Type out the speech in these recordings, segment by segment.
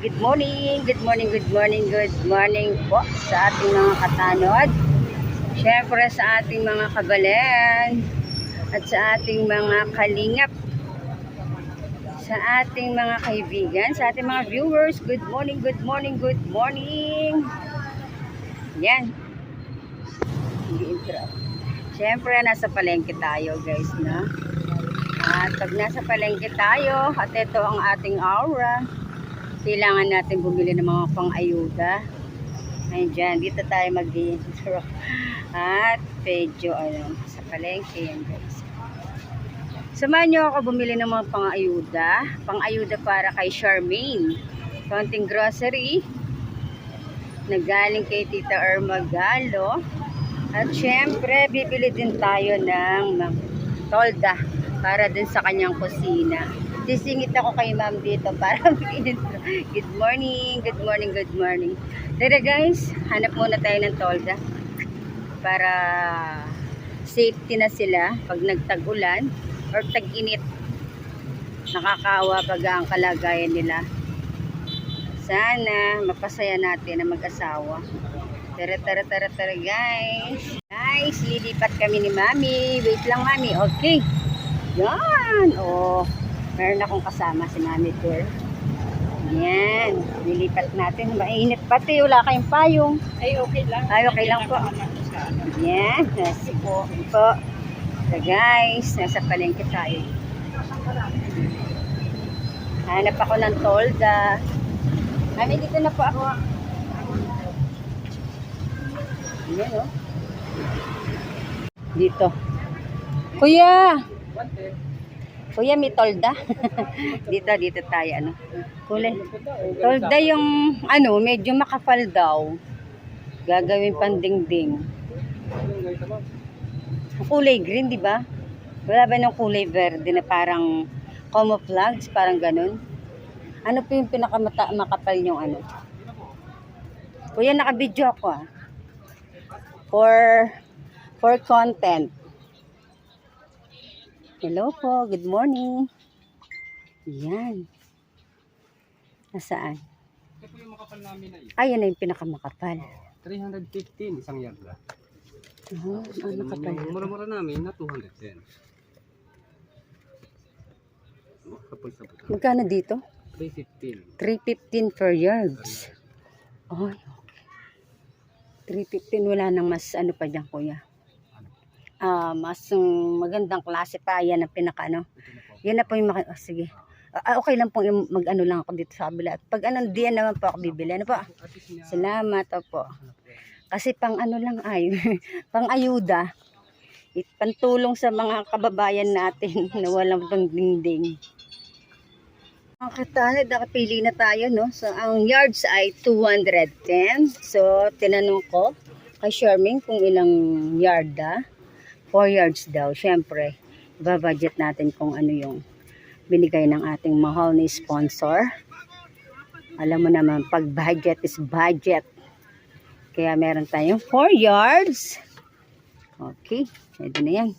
Good morning, good morning, good morning, good morning po sa ating mga katanod. Siyempre sa ating mga kabalen at sa ating mga kalingap. Sa ating mga kaibigan, sa ating mga viewers, good morning, good morning, good morning. Yan. Intro. Siyempre, nasa palengke tayo guys, na. At pag nasa palengke tayo, at ito ang ating aura, kailangan natin bumili ng mga pang-ayuda. Ayun dyan, dito tayo mag-intro. At medyo, ano, sa palengke yan guys. Samahan nyo ako bumili ng mga pang-ayuda. Pang-ayuda para kay Charmaine. Konting grocery. Nagaling kay Tita Irma Galo. At syempre, bibili din tayo ng tolda para din sa kanyang kusina. Sisingit ako kay ma'am dito para mag-intro. Good morning, good morning, good morning. Tara guys, hanap muna tayo ng tolda para safety na sila pag nagtag-ulan or tag-init. Nakakawa pag ang kalagayan nila. Sana mapasaya natin ang mag-asawa. Tara, tara, tara, tara guys. Guys, lilipat kami ni Mami. Wait lang Mami, okay. Yan, oh. Meron akong kasama si Mami Tour. Yan, lilipat natin. Mainit pati, wala kayong payong. Ay, okay lang. Ay, okay lang po. Yan, yes po. po. So guys, nasa palengke tayo. Hanap ako ng tolda. Mami, dito na po ako. Yan, oh. Dito. Kuya! Kuya, may tolda. dito, dito tayo, ano. Kulay. Tolda yung, ano, medyo makapal daw. Gagawin pandingding. Kulay green, di ba? Wala ba ng kulay verde na parang camouflage, parang ganun? Ano po yung pinakamata makapal yung ano? Kuya, nakabidyo ako ah. For, for content. Hello po, good morning. Yan. Nasaan? Ito po yung makapal namin na yun. Ay, yan na yung pinakamakapal. 315, isang yard lang. Oh, ano ka pala? Mura-mura namin na 210. Oh, kapal-kapal. Magkano dito? 315. 315 per yards. Ay, okay. 315, wala nang mas ano pa dyan, kuya. Ah, mas um, magandang klase pa. Yan ang pinaka ano. Yan na po yung maki... Oh, sige. Ah, okay lang po yung mag-ano lang ako dito sa kabila. Pag ano, diyan naman po ako bibili. Ano po? Salamat po. Kasi pang ano lang ay, pang ayuda. It, pantulong sa mga kababayan natin na walang pang dingding. Mga katanad, nakapili na tayo, no? So, ang yards ay 210. So, tinanong ko kay Charmaine kung ilang yard ah. 4 yards daw. Siyempre, babudget natin kung ano yung binigay ng ating mahal ni sponsor. Alam mo naman, pag budget is budget. Kaya meron tayong 4 yards. Okay, pwede na yan.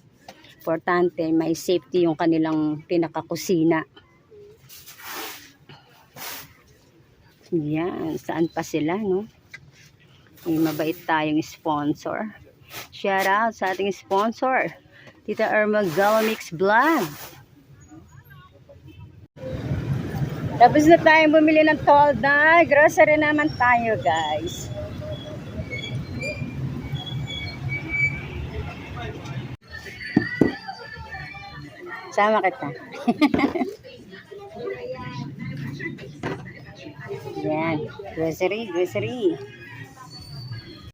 Importante, may safety yung kanilang pinakakusina. Yan, saan pa sila, no? May mabait tayong sponsor. Shout out sa ating sponsor, Tita Irma Galamix Vlog. Tapos na tayong bumili ng tolda. Grocery naman tayo, guys. Sama kita. Yan. Grocery, grocery.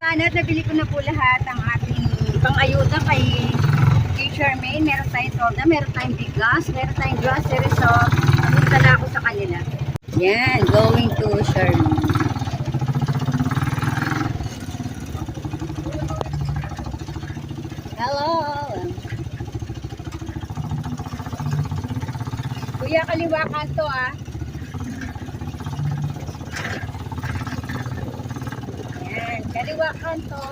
Sana nabili ko na po lahat ang ating pang-ayuda kay kay Charmaine. Meron tayong tolda, meron tayong bigas, meron tayong grocery. So, pumunta na ako sa kanila. Yan, going to Charmaine. Hello! Kuya, kaliwa kanto ah. Yan, kaliwa kanto.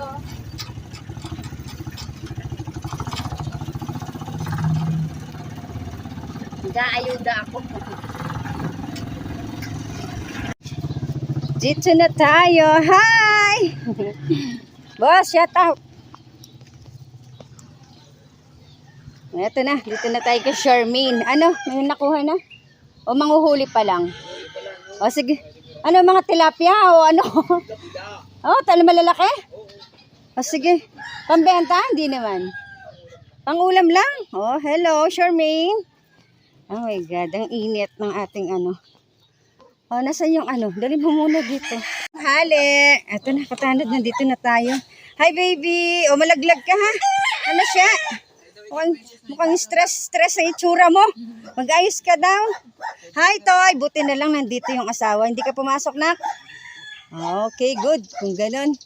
Nag-aayuda ako. Dito na tayo. Hi! Boss, shout out. Ito na, dito na tayo kay Charmaine. Ano, may nakuha na? O manguhuli pa lang? O sige. Ano, mga tilapia o ano? oh, talo malalaki? O sige. Pambenta? Hindi naman. Pangulam lang? Oh, hello, Charmaine. Oh my God, ang init ng ating ano. Oh, nasan yung ano? Dali mo muna dito. Hali! Ito na, katanod, nandito na tayo. Hi, baby! O, malaglag ka, ha? Ano siya? Mukhang, mukhang stress, stress ang itsura mo. Mag-ayos ka daw. Hi, Toy! Buti na lang nandito yung asawa. Hindi ka pumasok, nak? Okay, good. Kung ganun.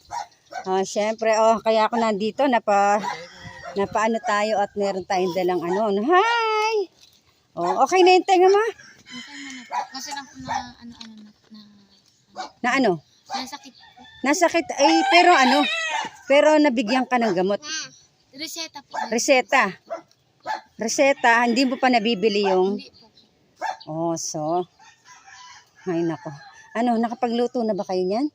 Ah, syempre, oh, kaya ako nandito, napa, napaano tayo at meron tayong dalang ano. ano. Hi! Oh, okay na yung tenga mo? Okay na na. Kasi ano ano na na ano? nasakit. Nasakit, ay, pero ano? Pero nabigyan ka ng gamot. Reseta po. Reseta. Reseta, hindi mo pa nabibili yung... Hindi po. Oh, so... Ay, nako. Ano, nakapagluto na ba kayo niyan?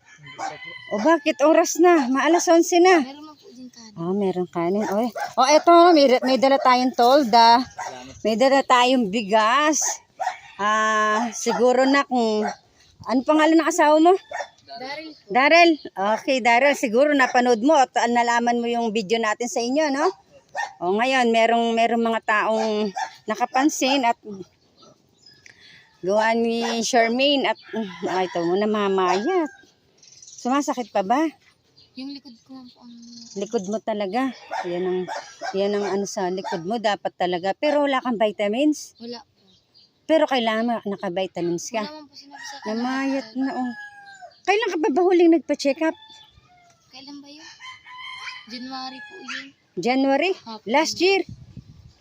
O bakit? Oras na. Maalas 11 na. Meron mo po din kada. Oh, meron kanin. O, oh, eto, may, may dala tayong tolda. May dala tayong bigas. Ah, siguro na kung... Ano pangalan ng asawa mo? Daryl. Daryl, okay Daryl, siguro napanood mo at nalaman mo yung video natin sa inyo, no? O ngayon, merong merong mga taong nakapansin at gawa ni Charmaine at ah, ito mo namamayat. Sumasakit pa ba? Yung likod ko ang Likod mo talaga. Yan ang, yan ang ano sa likod mo, dapat talaga. Pero wala kang vitamins. wala po. Pero kailangan naka-vitamins ka. Wala man po sinabi sa akin. Namayat na, oh. Kailan ka ba ba huling nagpa-check up? Kailan ba yun? January po yun. January? Opo. Last year?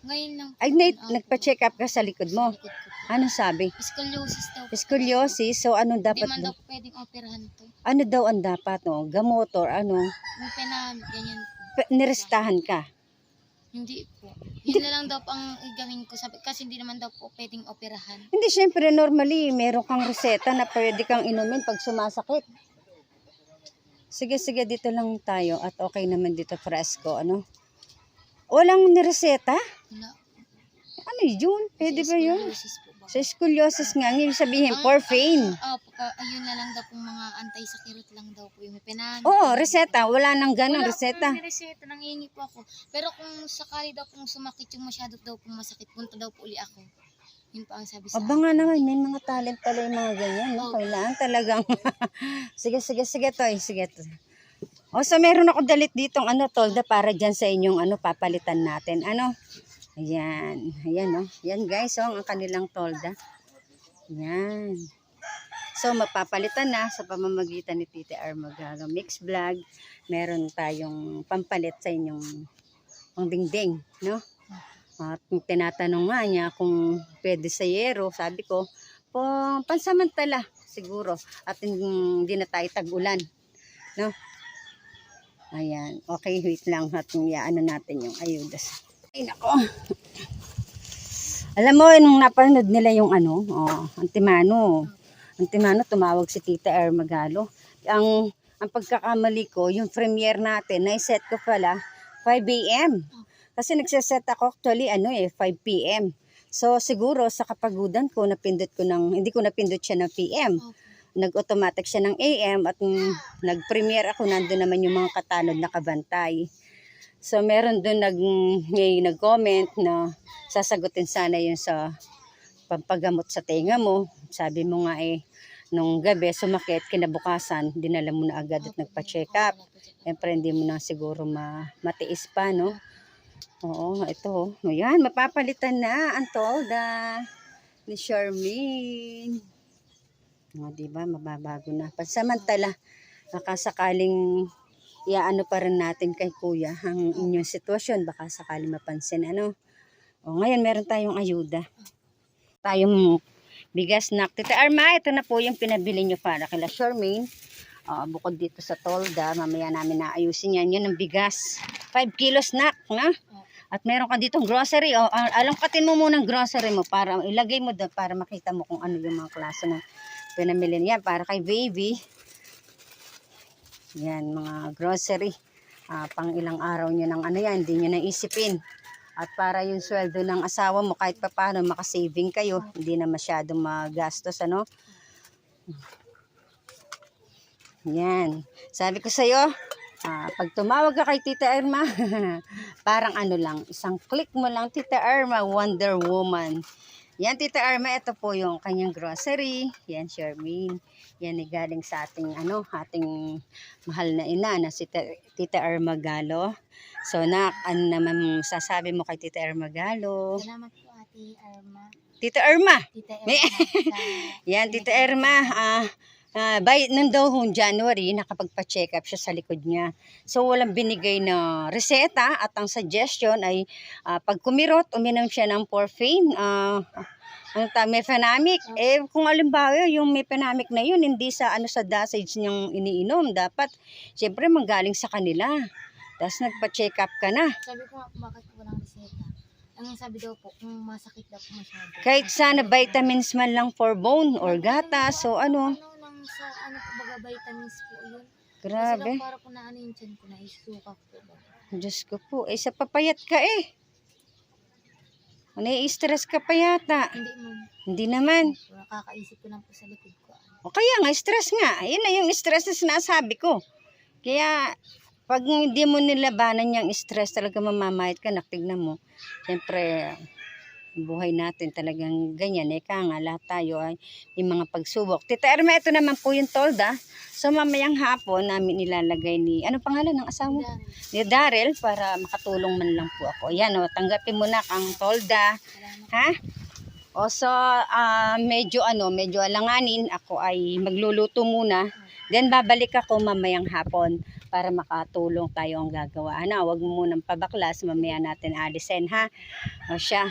Ngayon lang. Ay, na, nagpa-check up ka sa likod mo. Likod ko. Ano sabi? Scoliosis daw. Scoliosis, so ano Hindi dapat man daw? pwedeng operahan to. Ano daw ang dapat, no? Gamot or ano? Yung penamit, ganyan. P- nirestahan ka. Hindi po. Yun na lang daw ang gawin ko. Sabi, kasi hindi naman daw po pwedeng operahan. Hindi, syempre, normally, meron kang reseta na pwede kang inumin pag sumasakit. Sige, sige, dito lang tayo at okay naman dito fresco, ano? Walang nireseta? Wala. Ano yun? Pwede ba yun? Scoliosis po Sa scoliosis nga, ang ibig sabihin, porphine. Opo, ka, ayun na lang daw pong mga anti-sakirot lang daw po yung may penamit. Oo, oh, reseta. Wala nang ganun, Wala reseta. may reseta, nangingi po ako. Pero kung sakali daw pong sumakit yung masyado daw pong masakit, punta daw po uli ako. Yun po ang sabi sa Aba nga naman, may mga talent pala yung mga ganyan, no? Kailangan talagang, sige, sige, sige, toy, sige, to. O, so meron ako dalit ditong ano, tolda para dyan sa inyong ano, papalitan natin. Ano? Ayan, ayan, no? Yan, guys, oh, ang kanilang tolda. Yan. So, mapapalitan na sa pamamagitan ni Tite R. Magalo Mix Vlog. Meron tayong pampalit sa inyong pang dingding, no? At tinatanong nga niya kung pwede sa yero, sabi ko, po, pansamantala siguro at hindi na tayo tag-ulan. No? Ayan. Okay, wait lang at ano natin yung ayudas. Ay, nako. Alam mo, nung napanood nila yung ano, oh, Antimano. Antimano, tumawag si Tita R. Magalo. Ang, ang pagkakamali ko, yung premiere natin, na-set ko pala 5 a.m. Kasi nagsiset ako actually ano eh 5 p.m. So siguro sa kapagudan ko napindot ko ng hindi ko napindot siya ng PM. Nag-automatic siya ng AM at nag-premiere ako nandoon naman yung mga katanod nakabantay. So meron doon nag may nag-comment na sasagutin sana yun sa pampagamot sa tenga mo. Sabi mo nga eh nung gabi sumakit kinabukasan dinala mo na agad at nagpa-check up. Siyempre, hindi mo na siguro ma matiis pa, no? Oo, ito. oh. Ayan, mapapalitan na ang tolda ni Charmaine. O, di ba? Mababago na. Pansamantala, nakasakaling iaano pa rin natin kay kuya ang inyong sitwasyon. Baka sakaling mapansin, ano? O, ngayon, meron tayong ayuda. Tayong bigas na. Tita Arma, ito na po yung pinabili nyo para kila Charmaine. Ah, bukod dito sa tolda, mamaya namin naayusin yan. Yun ang bigas. 5 kilos na, na? At meron ka ditong grocery. O, alangkatin mo muna ang grocery mo para ilagay mo doon para makita mo kung ano yung mga klase ng pinamili niya. Para kay baby. Yan, mga grocery. Ah, pang ilang araw nyo ng ano yan, hindi nyo naisipin. At para yung sweldo ng asawa mo, kahit pa paano makasaving kayo, hindi na masyadong magastos, ano? Yan. Sabi ko sa'yo, ah, pag tumawag ka kay Tita Irma, parang ano lang, isang click mo lang, Tita Irma, Wonder Woman. Yan, Tita Irma, ito po yung kanyang grocery. Yan, Charmaine. Yan ay galing sa ating, ano, ating mahal na ina na si Tita, Irma Galo. So, na, ano naman sasabi mo kay Tita Irma Galo? Salamat po Ate Arma. Tita Irma! Tita May- sa Yan, Tita Irma, ah, ah, by, nung daw hong January, nakapagpa-check up siya sa likod niya. So, walang binigay na reseta at ang suggestion ay ah, pag kumirot, uminom siya ng morphine, ah, ano ta, mefenamic. Eh, kung alimbawa, yung mefenamic na yun, hindi sa ano sa dosage niyang iniinom. Dapat, siyempre, manggaling sa kanila. Tapos nagpa-check up ka na. Sabi ko bakit walang reseta. Ang sabi daw po, kung masakit daw po masyado. Kahit sana vitamins man lang for bone or gatas, so ano, sa, ano po baga vitamins po yun. Kasi grabe. lang para po na ano yung tiyan ko na isuka po. Diyos ko po, eh sa papayat ka eh. Nai-stress ka pa yata. Hindi mo. Hindi naman. Nakakaisip ko lang po sa likod ko. O kaya nga, stress nga. Yun na yung stress na sinasabi ko. Kaya, pag hindi mo nilabanan yung stress, talaga mamamayat ka, naktignan mo. Siyempre, buhay natin talagang ganyan. Eka nga, lahat tayo ay may mga pagsubok. Tita Erma, ito naman po yung tolda. So, mamayang hapon namin nilalagay ni, ano pangalan ng asawa? Ni Daryl para makatulong man lang po ako. Yan o, tanggapin mo na ang tolda. Ha? O so, ah, medyo ano, medyo alanganin. Ako ay magluluto muna. Then babalik ako mamayang hapon para makatulong tayo ang gagawa. Ano, wag mo munang pabaklas, mamaya natin alisin ha. O siya.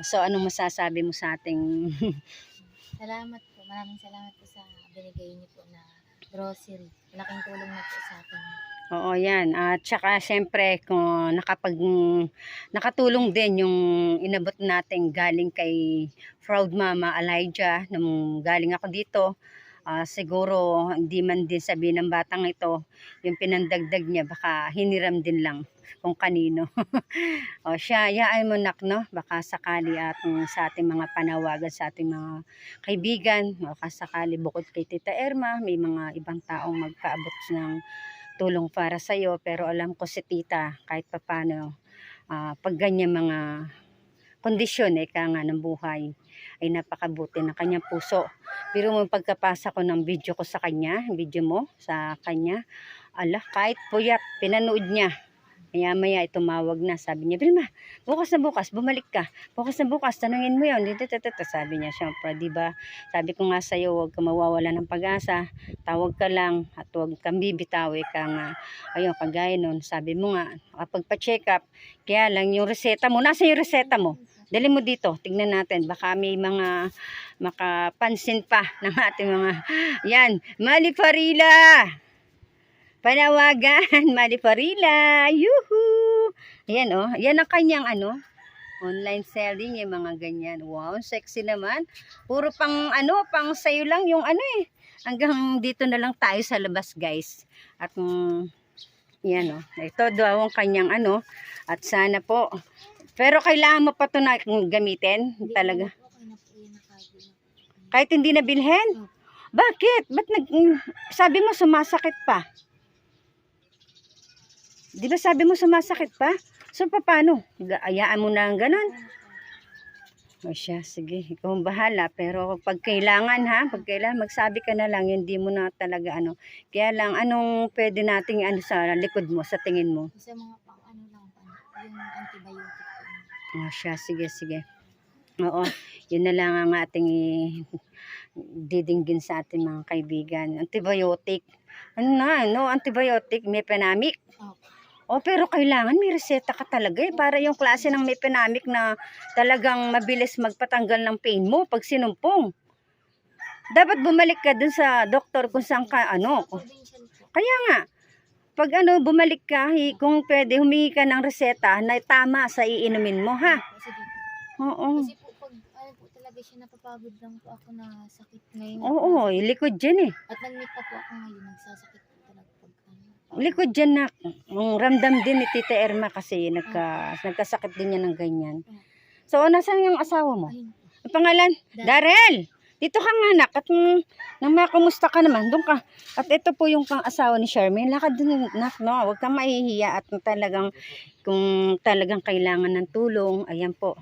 So, anong masasabi mo sa ating Salamat po. Maraming salamat po sa binigay niyo po na grocery. Malaking tulong na po sa akin. Oo, yan. At saka, syempre, kung nakapag, nakatulong din yung inabot natin galing kay Proud Mama Elijah, nung galing ako dito, ah, siguro hindi man din sabihin ng batang ito, yung pinandagdag niya, baka hiniram din lang kung kanino. o siya, yaan mo nak, no? Baka sakali at mm, sa ating mga panawagan, sa ating mga kaibigan, baka sakali bukod kay Tita Erma, may mga ibang taong magpaabot ng tulong para sa iyo pero alam ko si tita kahit papano ah pag ganyan mga kondisyon eh ka nga ng buhay ay napakabuti ng kanyang puso pero mo pagkapasa ko ng video ko sa kanya video mo sa kanya ala kahit puyat pinanood niya Maya maya tumawag na. Sabi niya, Vilma, bukas na bukas, bumalik ka. Bukas na bukas, tanungin mo yun. Dito, dito. Sabi niya, syempre, di ba? Sabi ko nga sa'yo, huwag ka mawawala ng pag-asa. Tawag ka lang at huwag kang bibitawi ka nga. Ayun, kagaya nun, sabi mo nga, kapag pa-check up, kaya lang yung reseta mo, nasa yung reseta mo? Dali mo dito, tignan natin. Baka may mga makapansin pa ng ating mga, yan, Mali Farila! Panawagan, Mali Farila! Yuhu! Ayan oh, yan ang kanyang ano, online selling, yung mga ganyan. Wow, sexy naman. Puro pang ano, pang sayo lang yung ano eh. Hanggang dito na lang tayo sa labas guys. At mm, yan oh, ito daw ang kanyang ano. At sana po, pero kailangan mo pa ito na gamitin talaga. Kahit hindi na bilhin? Bakit? Ba't nag, sabi mo sumasakit pa? Di ba sabi mo sumasakit pa? So, paano? Ayaan mo na ang ganon? O siya, sige, ikaw ang bahala. Pero pag kailangan ha, pag kailangan, magsabi ka na lang, hindi mo na talaga ano. Kaya lang, anong pwede nating ano sa likod mo, sa tingin mo? Sa mga pang ano lang, yung antibiotic. O siya, sige, sige. Oo, yun na lang ang ating didinggin sa ating mga kaibigan. Antibiotic. Ano na, no antibiotic, mepenamic. Opo. O pero kailangan may reseta ka talaga eh. Para yung klase ng mepenamic na talagang mabilis magpatanggal ng pain mo pag sinumpong. Dapat bumalik ka dun sa doktor kung saan ka ano. Kaya nga, pag ano, bumalik ka, kung pwede, humingi ka ng reseta na tama sa iinumin mo, ha? Oo. Kasi po pag ano po talaga siya napapagod lang po ako na sakit ngayon. Oo, likod dyan eh. At nag-meet pa po ako ngayon, nagsasakit po talaga pag ano. Likod dyan na. Ang ramdam din ni Tita Erma kasi nagka, nagkasakit din niya ng ganyan. So, nasan yung asawa mo? Ang pangalan? Darrell! Dito ka nga anak at mm, nang makumusta ka naman, doon ka. At ito po yung pang asawa ni Charmaine. Lakad din, nak, no? Huwag kang mahihiya at talagang, kung talagang kailangan ng tulong, ayan po.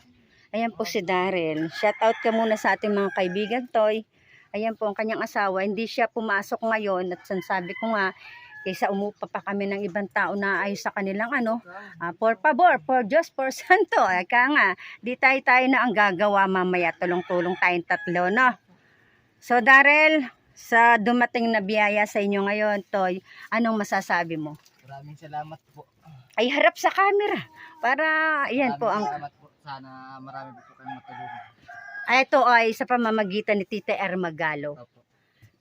Ayan po si Darrell. Shout out ka muna sa ating mga kaibigan, Toy. Ayan po ang kanyang asawa. Hindi siya pumasok ngayon at sabi ko nga, kaysa umupa pa kami ng ibang tao na ayos sa kanilang ano, ah, por favor, por Diyos, por Santo. Eka nga, di tayo tayo na ang gagawa mamaya. Tulong-tulong tayong tatlo, no? So, Darrell, sa dumating na biyaya sa inyo ngayon, Toy, anong masasabi mo? Maraming salamat po. Ay, harap sa camera. Para, ayan po, ang, Salamat po. Sana marami po kayong matulungan. ay, ito ay sa pamamagitan ni Tita Erma Galo. Opo.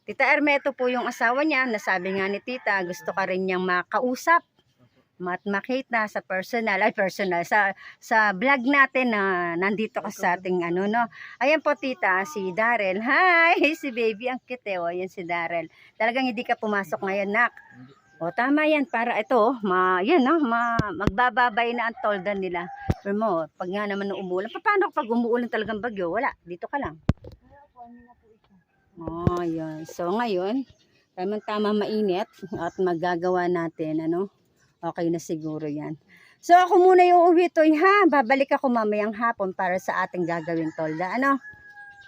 Tita Erma, ito po yung asawa niya. Nasabi nga ni Tita, gusto ka rin niyang makausap at makita sa personal, ay personal, sa, sa vlog natin na nandito ka sa ating ano, no. Ayan po, Tita, si Darrell. Hi! Si baby, ang cute eh. O, yan si Darrell. Talagang hindi ka pumasok ngayon, nak. O, tama yan. Para ito, oh, ma, yan, no, ma, magbababay na ang tolda nila. Pero mo, pag nga naman umuulan, pa- paano pag umuulan talagang bagyo? Wala, dito ka lang. Oh, yun. So, ngayon, tamang-tama mainit at magagawa natin, ano? Okay na siguro yan. So, ako muna yung uwi to, ha? Babalik ako mamayang hapon para sa ating gagawing tolda. Ano?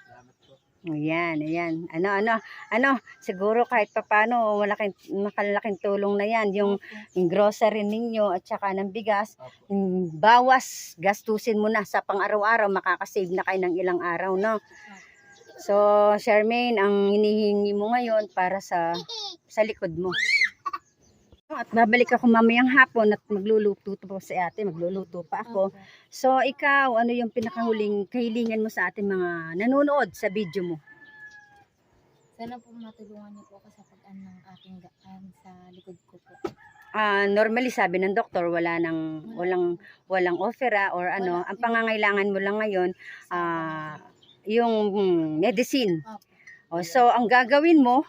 Salamat po. Ayan, ayan. Ano, ano, ano, siguro kahit papano, malaking, makalaking tulong na yan. Yung, yung grocery ninyo at saka ng bigas, bawas, gastusin mo na sa pang-araw-araw, makakasave na kayo ng ilang araw, no? So, Charmaine, ang hinihingi mo ngayon para sa sa likod mo. At babalik ako mamayang hapon at magluluto po si ate, magluluto pa ako. So, ikaw, ano yung pinakahuling kahilingan mo sa ating mga nanonood sa video mo? Sana po matulungan niyo po ako sa pag-an ng aking gaan sa likod ko po. Ah, normally sabi ng doktor wala nang walang walang offer ah, or ano, ang pangangailangan mo lang ngayon ah yung medicine. O, so, ang gagawin mo,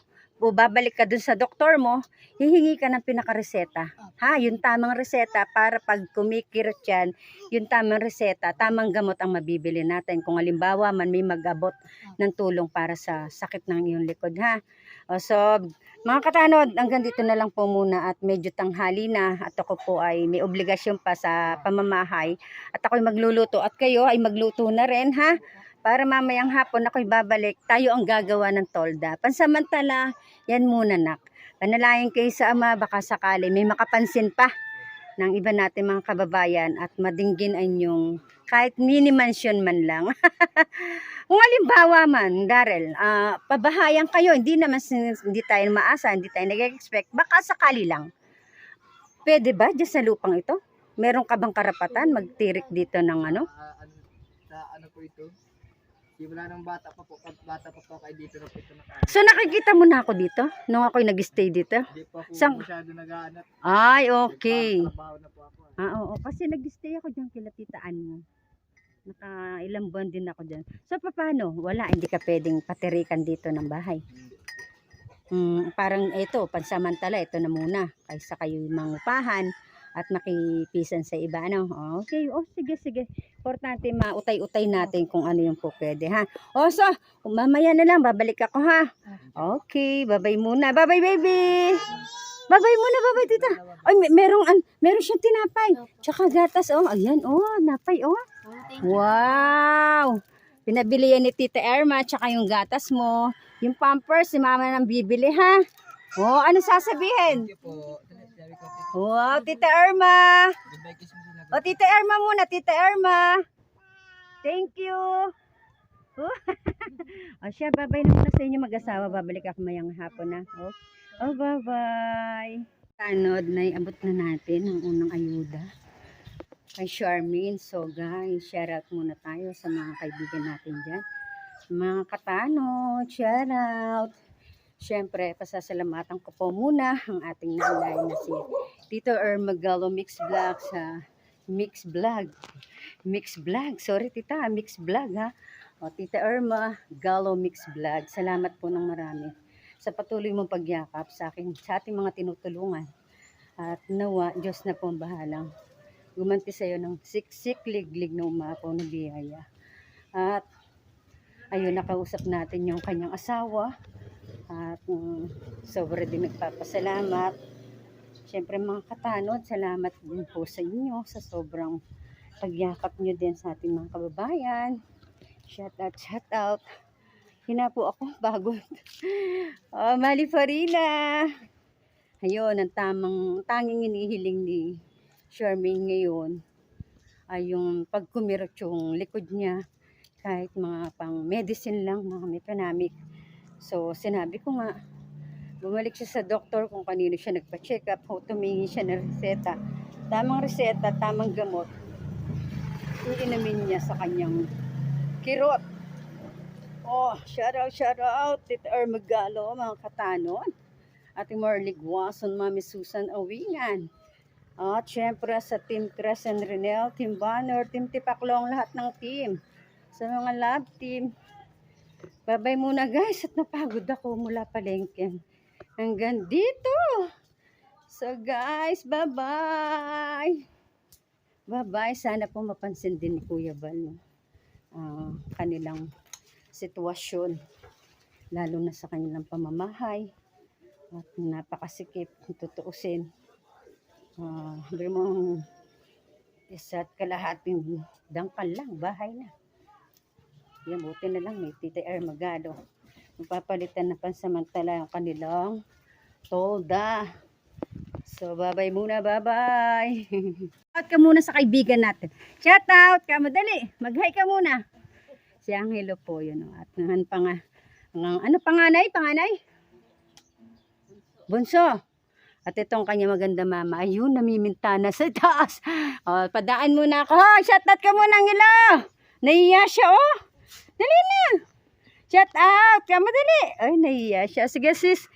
babalik ka dun sa doktor mo, hihingi ka ng pinakareseta. Ha, yung tamang reseta para pag kumikirot yan, yung tamang reseta, tamang gamot ang mabibili natin. Kung halimbawa man may mag-abot ng tulong para sa sakit ng iyong likod, ha. O, so, mga katanod, hanggang dito na lang po muna at medyo tanghali na at ako po ay may obligasyon pa sa pamamahay at ako'y magluluto at kayo ay magluto na rin, ha para mamayang hapon ako'y babalik, tayo ang gagawa ng tolda. Pansamantala, yan muna nak. Panalangin kayo sa Ama, baka sakali may makapansin pa ng iba natin mga kababayan at madinggin ay yung kahit mini mansion man lang. Kung halimbawa man, Darrell, ah, pabahayan kayo, hindi naman hindi tayo maasa, hindi tayo nag-expect, baka sakali lang. Pwede ba dyan sa lupang ito? Meron ka bang karapatan magtirik dito ng ano? Ah, ano, sa ano po ito? Simula nung bata pa po, pag bata pa po kayo dito na po ito nakaano. So nakikita mo na ako dito nung ako'y nag-stay dito? Hindi po ako Sang- masyado nag-aanap. Ay, okay. Trabaho na po ako. Ah, oo, kasi nag-stay ako diyan kila titaan mo. Naka ilang buwan din ako diyan. So paano? Wala, hindi ka pwedeng patirikan dito ng bahay. Hmm, parang ito, pansamantala, ito na muna. Kaysa kayo mangupahan at makipisan sa iba. Ano? Oh, Okay, oh, sige, sige. Importante mautay-utay natin kung ano yung po pwede, ha? O, so, mamaya na lang, babalik ako, ha? Okay, babay muna. Babay, baby! Babay muna, babay, tita. Ay, may, merong, an, meron siyang tinapay. Tsaka gatas, oh. Ayan, oh, napay, oh. Oh. Wow! Pinabili yan ni Tita Erma, tsaka yung gatas mo. Yung pampers, si mama nang bibili, ha? Oh, ano sasabihin? Thank you po. Wow, Tita mo sila. O, Tita Erma muna, Tita Erma! Thank you! Oh, o siya, babay na muna sa inyo mag-asawa. Babalik ako mayang hapon na. Oh, oh bye-bye! Tanod, naiabot na natin ang unang ayuda kay Charmaine. So guys, shout out muna tayo sa mga kaibigan natin dyan. Mga katanod, shout out! Siyempre, pasasalamatan ko po muna ang ating nanay na si Tito Irma Gallo Mix Vlog sa Mix Vlog. Mix Vlog. Sorry, tita. Mix Vlog, ha? O, tita Irma Gallo Mix Vlog. Salamat po ng marami sa patuloy mong pagyakap sa akin, sa ating mga tinutulungan. At nawa, Diyos na po ang bahalang gumanti sa'yo ng siksik liglig na umapaw na biyaya. At ayun, nakausap natin yung kanyang asawa. At um, sobra din nagpapasalamat. Siyempre mga katanod, salamat din po sa inyo sa sobrang pagyakap nyo din sa ating mga kababayan. Shout out, shout out. Hina po ako bago. oh, Mali Farina. Ayun, ang tamang, tanging inihiling ni Charmaine ngayon ay yung pagkumirot yung likod niya kahit mga pang medicine lang, mga metonamic. So, sinabi ko nga, bumalik siya sa doktor kung kanino siya nagpa-check up o tumingin siya ng reseta. Tamang reseta, tamang gamot. Iinamin niya sa kanyang kirot. Oh, shout out, shout out, Tita Ermagalo, mga katanon. Ating Marlig Watson, Mami Susan Awingan. At syempre sa Team Crescent Renel, Team Banner, Team Tipaklong, lahat ng team. Sa mga love team. Babay muna guys at napagod ako mula palengke. Hanggang dito. So guys, bye-bye. Bye-bye. Sana po mapansin din ni Kuya Bal no? ah, kanilang sitwasyon. Lalo na sa kanilang pamamahay. At napakasikip tutuusin. Uh, mo isa't kalahating dangkal lang, bahay na. Yan, buti na lang may Tita Air Magado. Magpapalitan na pansamantala yung kanilang tolda. So, bye-bye muna, bye-bye. Shout ka muna sa kaibigan natin. Shout out ka, madali. Mag-hi ka muna. Si Angelo po yun. oh. At ang pa nga, ang, ano panganay? Panganay? Bunso. At itong kanya maganda mama, ayun, namiminta na sa taas. O, padaan muna ako. Oh, shout out ka muna, Angelo. Naiya siya, oh. Dali na. Shout out ka, madali. Ay, naiya siya. Sige, sis.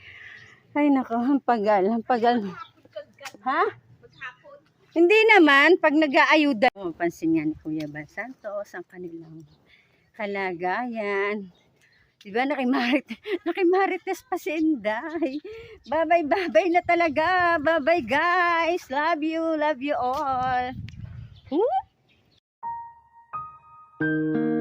Ay, nako, ang pagal, ang pagal. Ha? Hindi naman, pag nag-aayuda. Mapansin nga ni Kuya Bal Santos ang kanilang kalagayan. Diba, nakimarit, nakimarites pa si Inday. Bye-bye, bye-bye na talaga. Bye-bye, guys. Love you, love you all. Hmm?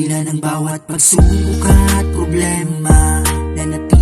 Kabila ng bawat pagsubok at problema Nanatiling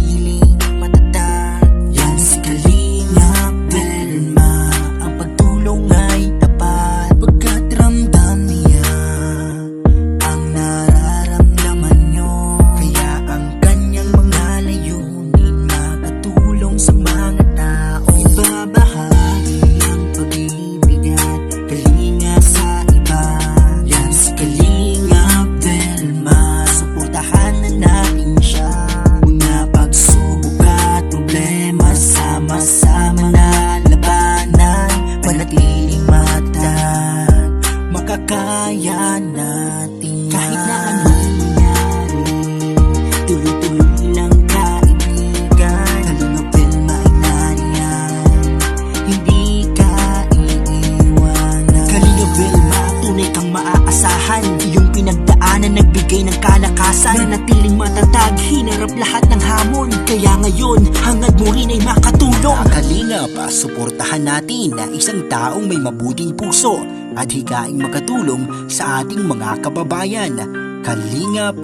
pinagdaanan nagbigay ng kalakasan Nanatiling matatag, hinarap lahat ng hamon. Kaya ngayon, hangad mo rin ay makatulong. Kalinga pa, suportahan natin na isang taong may mabuting puso At higaing makatulong sa ating mga kababayan. Kalingap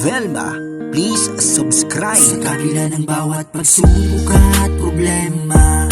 Velma Please subscribe. Sa kabila ng bawat pagsubok at problema